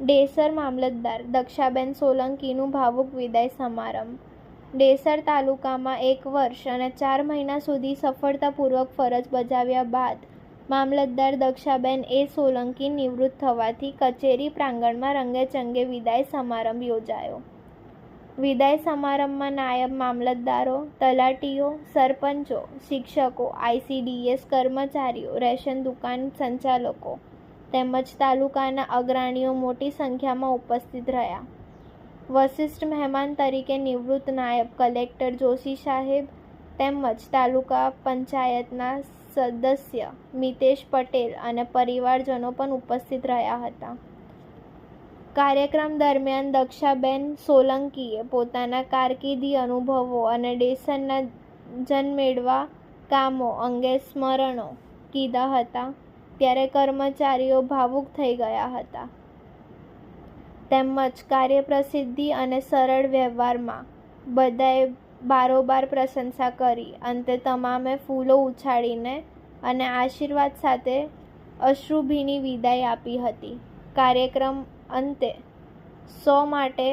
ડેસર મામલતદાર દક્ષાબેન સોલંકીનું ભાવુક વિદાય સમારંભ. ડેસર તાલુકામાં એક વર્ષ અને ચાર મહિના સુધી સફળતાપૂર્વક ફરજ બજાવ્યા બાદ મામલતદાર દક્ષાબેન એ સોલંકી નિવૃત્ત થવાથી કચેરી પ્રાંગણમાં રંગેચંગે વિદાય સમારંભ યોજાયો. વિદાય સમારંભમાં નાયબ મામલતદારો, તલાટીઓ, સરપંચો, શિક્ષકો આઈસીડીએસ કર્મચારીઓ, રેશન દુકાન સંચાલકો તેમજ તાલુકાના અગ્રણીઓ મોટી સંખ્યામાં ઉપસ્થિત રહ્યા. વશિષ્ઠ મહેમાન તરીકે નિવૃત્ત નાયબ કલેક્ટર જોશી સાહેબ તેમજ તાલુકા પંચાયતના સદસ્ય મિતેશ પટેલ અને પરિવારજનો પણ ઉપસ્થિત રહ્યા હતા. કાર્યક્રમ દરમિયાન દક્ષાબેન સોલંકીએ પોતાના કારકિર્દી અનુભવો અને ડેસનના જન્મેળવા કામો અંગે સ્મરણો કીધા હતા. ત્યારે કર્મચારીઓ ભાવુક થઈ ગયા હતા. તેમજ કાર્યપ્રસિદ્ધિ અને સરળ વ્યવહારમાં બધાએ બારોબાર પ્રશંસા કરી. અંતે તમામે ફૂલો ઉછાળીને અને આશીર્વાદ સાથે અશ્રુભીની વિદાય આપી હતી. કાર્યક્રમ અંતે સો માટે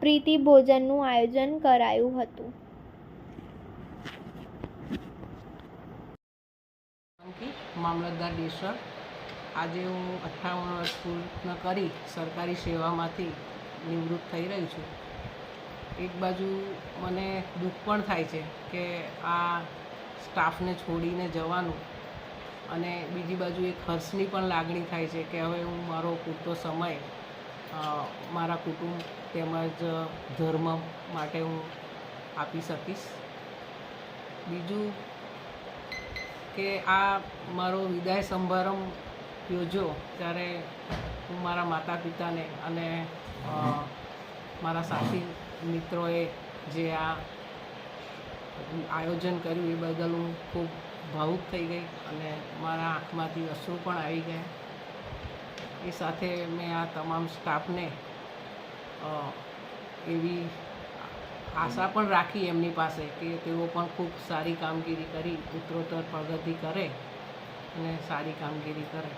પ્રીતિ ભોજનનું આયોજન કરાયું હતું સોલંકી મામલતદાર ડેસર આજે હું અઠ્ઠાવન વર્ષ પૂર્ણ કરી સરકારી સેવામાંથી નિવૃત્ત થઈ રહી છું. એક બાજુ મને દુઃખ પણ થાય છે કે આ સ્ટાફને છોડીને જવાનું અને બીજી બાજુ એક હર્ષની પણ લાગણી થાય છે કે હવે હું મારો પૂરતો સમય મારા કુટુંબ તેમજ ધર્મ માટે હું આપી શકીશ. બીજું કે આ મારો વિદાય સમારંભ યોજ્યો ત્યારે હું મારા માતા પિતાને અને મારા સાથી મિત્રોએ જે આ આયોજન કર્યું એ બદલ હું ખૂબ ભાવુક થઈ ગઈ અને મારા આંખમાંથી અશ્રુ પણ આવી ગયા. એ સાથે મેં આ તમામ સ્ટાફને એવી આશા પણ રાખી એમની પાસે કે તેઓ પણ ખૂબ સારી કામગીરી કરી ઉત્તરોત્તર પ્રગતિ કરે અને સારી કામગીરી કરે.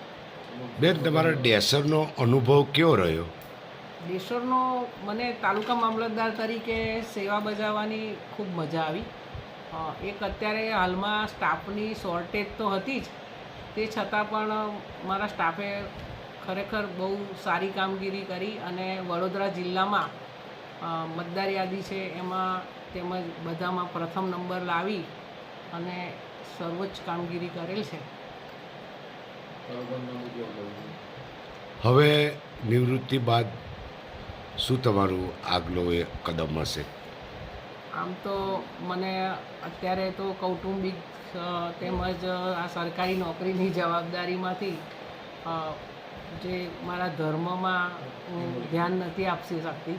બેન તમારા ડેસરનો અનુભવ કેવો રહ્યો? ડેસરનો મને તાલુકા મામલતદાર તરીકે સેવા બજાવવાની ખૂબ મજા આવી. એક અત્યારે હાલમાં સ્ટાફની શોર્ટેજ તો હતી જ. તે છતાં પણ મારા સ્ટાફે ખરેખર બહુ સારી કામગીરી કરી અને વડોદરા જિલ્લામાં મતદાર યાદી છે એમાં તેમજ બધામાં પ્રથમ નંબર લાવી અને સર્વોચ્ચ કામગીરી કરેલ છે. હવે નિવૃત્તિ બાદ શું તમારું આગલો એ કદમ હશે? આમ તો મને અત્યારે તો કૌટુંબિક તેમજ આ સરકારી નોકરીની જવાબદારીમાંથી જે મારા ધર્મમાં હું ધ્યાન નથી આપી શકતી.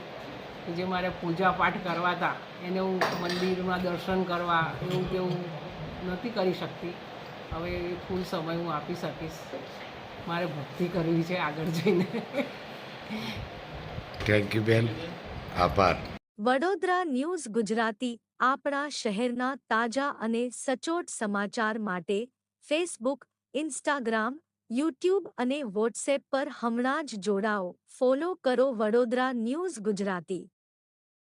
કે જે મારે પૂજા પાઠ કરવા હતા એને હું મંદિરમાં દર્શન કરવા એવું તેવું નથી કરી શકતી. હવે એ ફૂલ સમય હું આપી શકીશ. મારે ભક્તિ કરવી છે આગળ જઈને. થેન્ક યુ બેન. આભાર. વડોદરા ન્યૂઝ ગુજરાતી આપણા શહેરના તાજા અને સચોટ સમાચાર માટે ફેસબુક ઇન્સ્ટાગ્રામ યુટ્યુબ અને વોટ્સએપ પર હમણાં જ જોડાઓ. ફોલો કરો વડોદરા ન્યૂઝ ગુજરાતી.